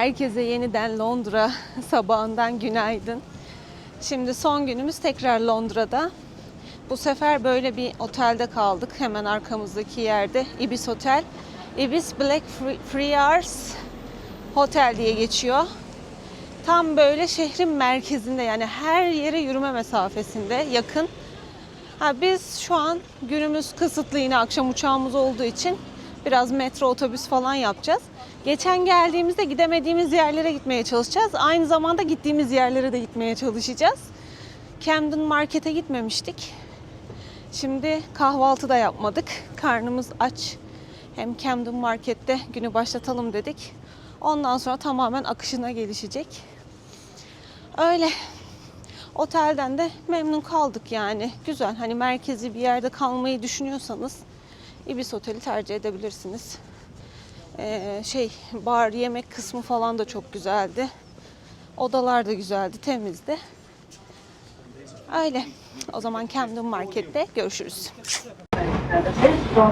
Herkese yeniden Londra sabahından günaydın. Şimdi son günümüz tekrar Londra'da. Bu sefer böyle bir otelde kaldık hemen arkamızdaki yerde. Ibis Hotel. Ibis Black Friars Hotel diye geçiyor. Tam böyle şehrin merkezinde yani her yere yürüme mesafesinde yakın. Ha, biz şu an günümüz kısıtlı yine akşam uçağımız olduğu için biraz metro otobüs falan yapacağız. Geçen geldiğimizde gidemediğimiz yerlere gitmeye çalışacağız. Aynı zamanda gittiğimiz yerlere de gitmeye çalışacağız. Camden Market'e gitmemiştik. Şimdi kahvaltı da yapmadık. Karnımız aç. Hem Camden Market'te günü başlatalım dedik. Ondan sonra tamamen akışına gelişecek. Öyle. Otelden de memnun kaldık yani. Güzel. Hani merkezi bir yerde kalmayı düşünüyorsanız Ibis Otel'i tercih edebilirsiniz. Ee, şey bar yemek kısmı falan da çok güzeldi. Odalar da güzeldi, temizdi. Öyle. O zaman Camden Market'te görüşürüz.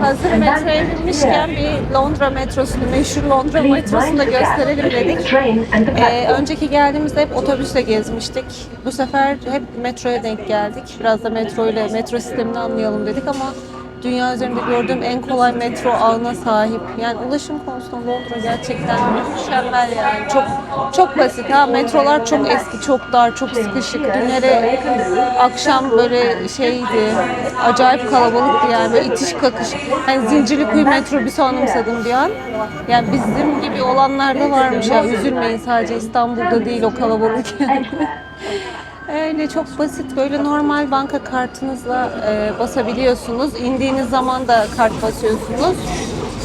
Hazır metroya binmişken bir Londra metrosunu, meşhur Londra metrosunu da gösterelim dedik. Ee, önceki geldiğimizde hep otobüsle gezmiştik. Bu sefer hep metroya denk geldik. Biraz da metro ile metro sistemini anlayalım dedik ama dünya üzerinde gördüğüm en kolay metro ağına sahip. Yani ulaşım konusunda Londra gerçekten mükemmel yani. Çok çok basit ha. Metrolar çok eski, çok dar, çok sıkışık. Dünlere akşam böyle şeydi. Acayip kalabalıktı yani. Böyle itiş kakış. Hani Zincirlikuyu metrobüsü anımsadım bir an. Yani bizim gibi olanlar da varmış ya. Üzülmeyin sadece İstanbul'da değil o kalabalık yani. Öyle çok basit böyle normal banka kartınızla e, basabiliyorsunuz. İndiğiniz zaman da kart basıyorsunuz.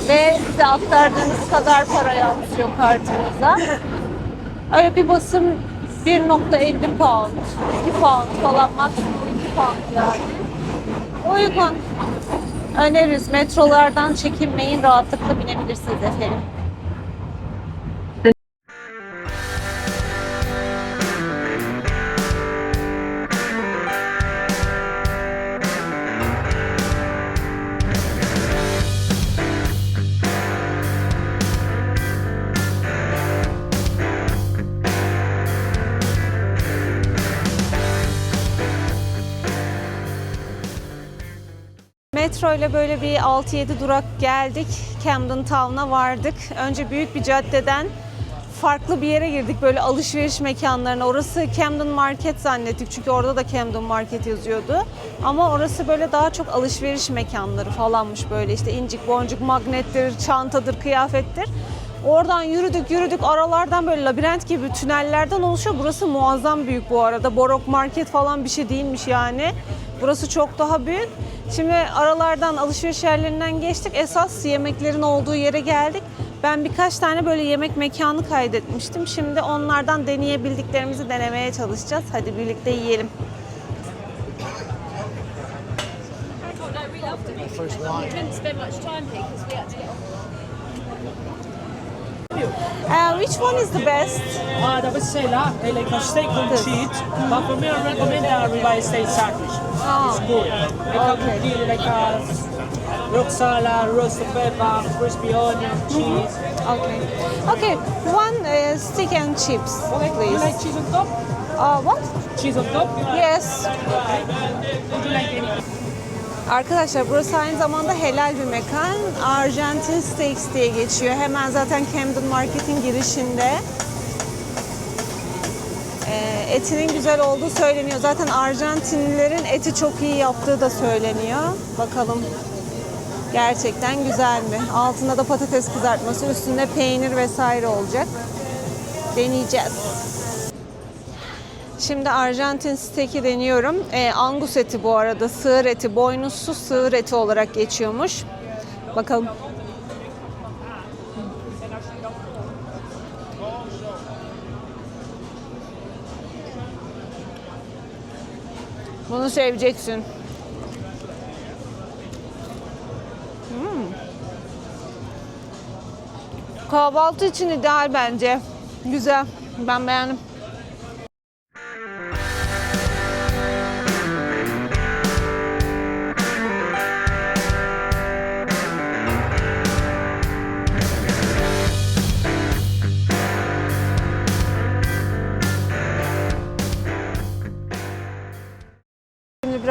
Ve size aktardığınız kadar para yansıyor kartınıza. Öyle bir basım 1.50 pound, 2 pound falan maksimum 2 pound yani. Uygun. Öneririz. Metrolardan çekinmeyin. Rahatlıkla binebilirsiniz efendim. İle böyle bir 6-7 durak geldik. Camden Town'a vardık. Önce büyük bir caddeden farklı bir yere girdik böyle alışveriş mekanlarına. Orası Camden Market zannettik çünkü orada da Camden Market yazıyordu. Ama orası böyle daha çok alışveriş mekanları falanmış böyle işte incik boncuk magnettir, çantadır, kıyafettir. Oradan yürüdük yürüdük aralardan böyle labirent gibi tünellerden oluşuyor. Burası muazzam büyük bu arada. Borok Market falan bir şey değilmiş yani. Burası çok daha büyük. Şimdi aralardan alışveriş yerlerinden geçtik. Esas yemeklerin olduğu yere geldik. Ben birkaç tane böyle yemek mekanı kaydetmiştim. Şimdi onlardan deneyebildiklerimizi denemeye çalışacağız. Hadi birlikte yiyelim. Uh, which one is the best? Uh, the bestseller, they like a steak on This. cheese, but for me I recommend the ribeye steak sandwich. Oh, It's good. Come Okay. deal like a rock salad, roasted pepper, crispy onion, cheese. okay. Okay, one uh, stick and chips, Okay, please. you like cheese on top? Uh, what? Cheese on top? Yes. Would you like any? Arkadaşlar burası aynı zamanda helal bir mekan. Argentine Steaks diye geçiyor. Hemen zaten Camden Market'in girişinde. Ee, etinin güzel olduğu söyleniyor. Zaten Arjantinlilerin eti çok iyi yaptığı da söyleniyor. Bakalım gerçekten güzel mi? Altında da patates kızartması, üstünde peynir vesaire olacak. Deneyeceğiz. Şimdi Arjantin steak'i deniyorum. Ee, angus eti bu arada. Sığır eti, boynuzsuz sığır eti olarak geçiyormuş. Bakalım. Bunu seveceksin. Hmm. Kahvaltı için ideal bence. Güzel. Ben beğendim.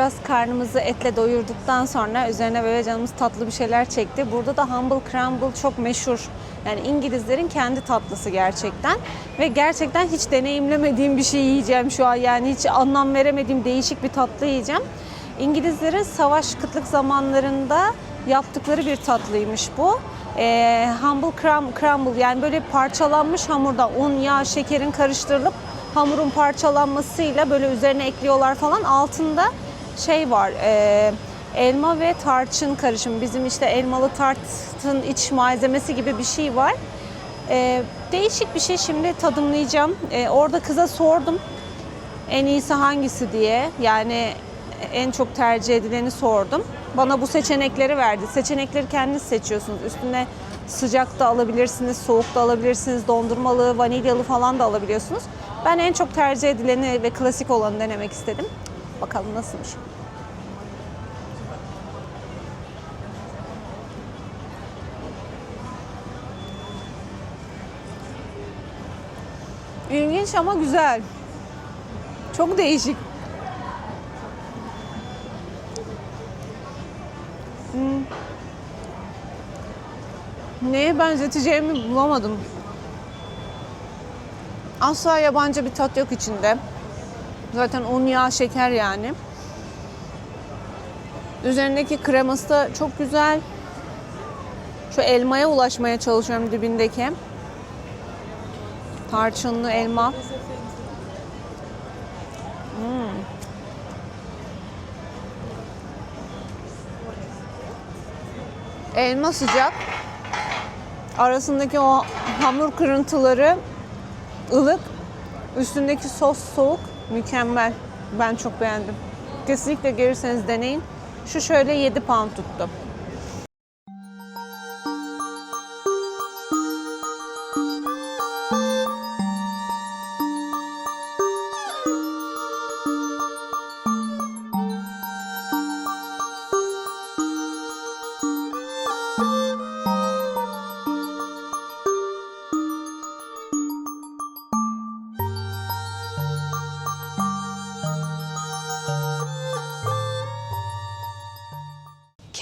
Biraz karnımızı etle doyurduktan sonra üzerine böyle canımız tatlı bir şeyler çekti. Burada da Humble Crumble çok meşhur. Yani İngilizlerin kendi tatlısı gerçekten. Ve gerçekten hiç deneyimlemediğim bir şey yiyeceğim şu an. Yani hiç anlam veremediğim değişik bir tatlı yiyeceğim. İngilizlerin savaş kıtlık zamanlarında yaptıkları bir tatlıymış bu. Ee, humble crum- crumble yani böyle parçalanmış hamurda un, yağ, şekerin karıştırılıp hamurun parçalanmasıyla böyle üzerine ekliyorlar falan. Altında şey var, e, elma ve tarçın karışımı. Bizim işte elmalı tartın iç malzemesi gibi bir şey var. E, değişik bir şey şimdi tadımlayacağım. E, orada kıza sordum en iyisi hangisi diye. Yani en çok tercih edileni sordum. Bana bu seçenekleri verdi. Seçenekleri kendiniz seçiyorsunuz. Üstüne sıcak da alabilirsiniz, soğuk da alabilirsiniz, dondurmalı, vanilyalı falan da alabiliyorsunuz. Ben en çok tercih edileni ve klasik olanı denemek istedim. Bakalım nasılmış. İlginç ama güzel. Çok değişik. Hmm. Neye benzeteceğimi bulamadım. Asla yabancı bir tat yok içinde. Zaten un, yağ, şeker yani. Üzerindeki kreması da çok güzel. Şu elmaya ulaşmaya çalışıyorum dibindeki. Tarçınlı elma. Elma sıcak. Arasındaki o hamur kırıntıları ılık. Üstündeki sos soğuk. Mükemmel. Ben çok beğendim. Kesinlikle gelirseniz deneyin. Şu şöyle 7 pound tuttu.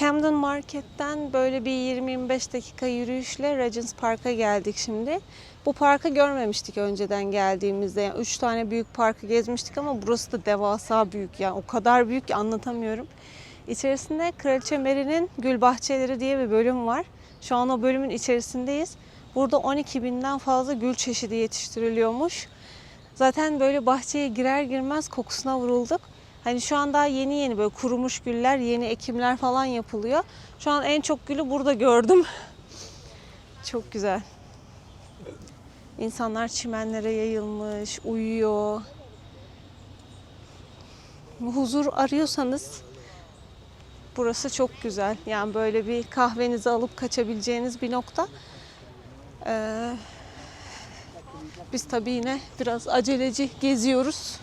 Camden Market'ten böyle bir 20-25 dakika yürüyüşle Regents Park'a geldik şimdi. Bu parkı görmemiştik önceden geldiğimizde. Yani üç tane büyük parkı gezmiştik ama burası da devasa büyük. Yani o kadar büyük ki anlatamıyorum. İçerisinde Kraliçe Mary'nin Gül Bahçeleri diye bir bölüm var. Şu an o bölümün içerisindeyiz. Burada 12 binden fazla gül çeşidi yetiştiriliyormuş. Zaten böyle bahçeye girer girmez kokusuna vurulduk. Hani şu an daha yeni yeni böyle kurumuş güller, yeni ekimler falan yapılıyor. Şu an en çok gülü burada gördüm. Çok güzel. İnsanlar çimenlere yayılmış, uyuyor. Huzur arıyorsanız burası çok güzel. Yani böyle bir kahvenizi alıp kaçabileceğiniz bir nokta. Ee, biz tabii yine biraz aceleci geziyoruz.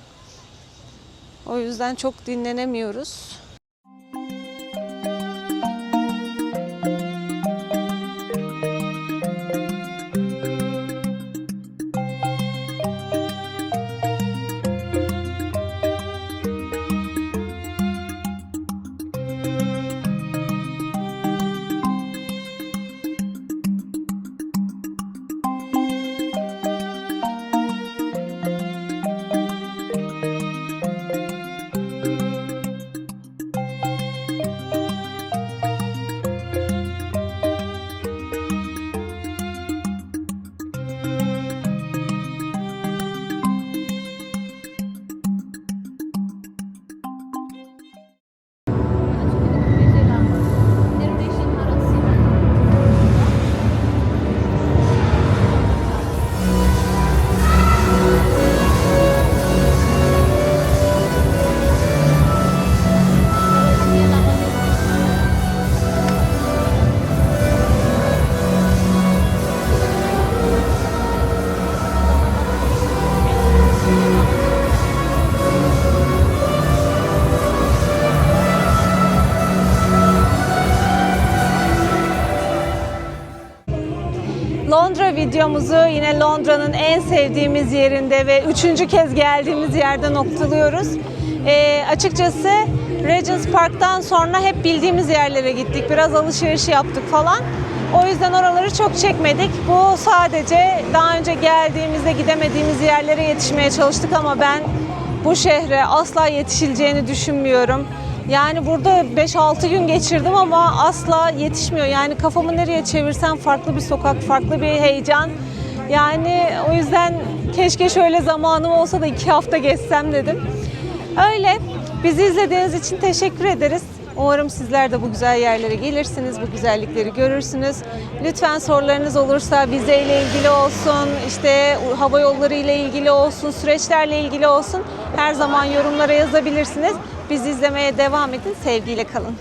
O yüzden çok dinlenemiyoruz. Londra videomuzu yine Londra'nın en sevdiğimiz yerinde ve üçüncü kez geldiğimiz yerde noktalıyoruz. Ee, açıkçası Regents Park'tan sonra hep bildiğimiz yerlere gittik. Biraz alışveriş yaptık falan. O yüzden oraları çok çekmedik. Bu sadece daha önce geldiğimizde gidemediğimiz yerlere yetişmeye çalıştık ama ben bu şehre asla yetişileceğini düşünmüyorum. Yani burada 5-6 gün geçirdim ama asla yetişmiyor. Yani kafamı nereye çevirsem farklı bir sokak, farklı bir heyecan. Yani o yüzden keşke şöyle zamanım olsa da iki hafta geçsem dedim. Öyle. Bizi izlediğiniz için teşekkür ederiz. Umarım sizler de bu güzel yerlere gelirsiniz, bu güzellikleri görürsünüz. Lütfen sorularınız olursa vizeyle ilgili olsun, işte hava yolları ile ilgili olsun, süreçlerle ilgili olsun her zaman yorumlara yazabilirsiniz. Bizi izlemeye devam edin. Sevgiyle kalın.